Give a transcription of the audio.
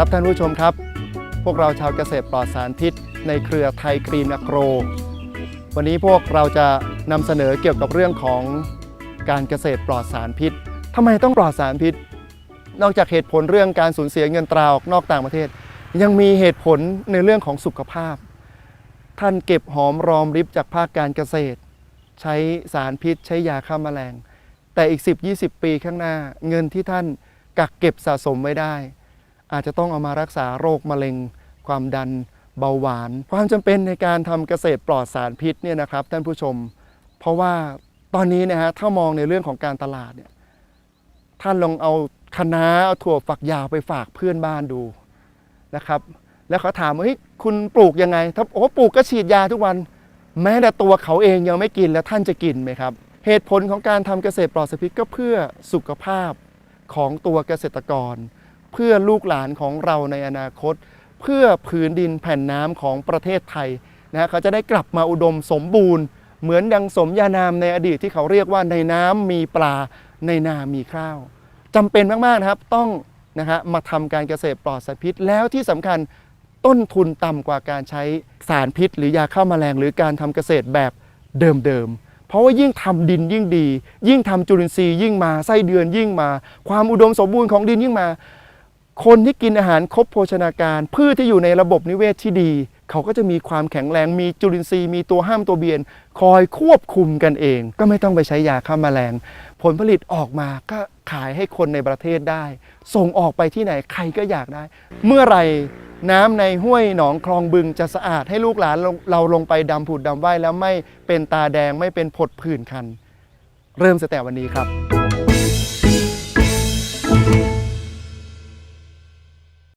ครับท่านผู้ชมครับ พวกเราชาวเกษตรปลอดสารพิษ ในเครือไทยกรีนอโกร วันนี้พวกเราจะนำเสนอเกี่ยวกับเรื่องของการเกษตรปลอดสารพิษทำไมต้องปลอดสารพิษ นอกจากเหตุผลเรื่องการสูญเสียเงินตราออกนอกต่างประเทศ ยังมีเหตุผลในเรื่องของสุขภาพ ท่านเก็บหอมรอมริบจากภาคการเกษตร ใช้สารพิษ ใช้ยาฆ่าแมลง แต่อีก 10-20 ปีข้างหน้าเงินที่ท่านกักเก็บสะสมไว้ได้ อาจจะต้องเอามารักษาโรคมะเร็ง ความดันเบาหวาน ความจำเป็นในการทำเกษตรปลอดสารพิษเนี่ยนะครับท่านผู้ชม เพราะว่าตอนนี้นะฮะถ้ามองในเรื่องของการตลาดเนี่ยท่านลองเอาคะน้าเอาถั่วฝักยาวไปฝากเพื่อนบ้านดูนะครับ แล้วเขาถามว่าเฮ้ยคุณปลูกยังไงถ้าโอ้ปลูกก็ฉีดยาทุกวัน แม้แต่ตัวเขาเองยังไม่กินแล้วท่านจะกินไหมครับ เหตุผลของการทำเกษตรปลอดสารพิษก็เพื่อสุขภาพของตัวเกษตรกร เพื่อลูกหลานของเราในอนาคต เพื่อผืนดินแผ่นน้ำของประเทศไทยนะเขาจะได้กลับมาอุดมสมบูรณ์ เหมือนดังสมญานามในอดีตที่เขาเรียกว่าในน้ำมีปลาในนามีข้าวจำเป็นมากๆนะครับต้องนะฮะมาทำการเกษตรปลอดสารพิษ แล้วที่สำคัญต้นทุนต่ำกว่าการใช้สารพิษ หรือยาฆ่าแมลงหรือการทำเกษตรแบบเดิมๆเพราะว่ายิ่งทำดินยิ่งดี ยิ่งทำจุลินทรีย์ยิ่งมาไส้เดือนยิ่งมา ความอุดมสมบูรณ์ของดินยิ่งมา คนที่กินอาหารครบโภชนาการ พืชที่อยู่ในระบบนิเวศที่ดี เขาก็จะมีความแข็งแรงมีจุลินทรีย์มีตัวห้ามตัวเบียน คอยควบคุมกันเอง ก็ไม่ต้องไปใช้ยาฆ่าแมลง ผลผลิตออกมาก็ขายให้คนในประเทศได้ ส่งออกไปที่ไหนใครก็อยากได้ เมื่อไหร่น้ำในห้วยหนองคลองบึงจะสะอาดให้ลูกหลานเราเราลงไปดำผุดดำว่ายแล้วไม่เป็นตาแดงไม่เป็นผดผื่นคัน เริ่มตั้งแต่วันนี้ครับ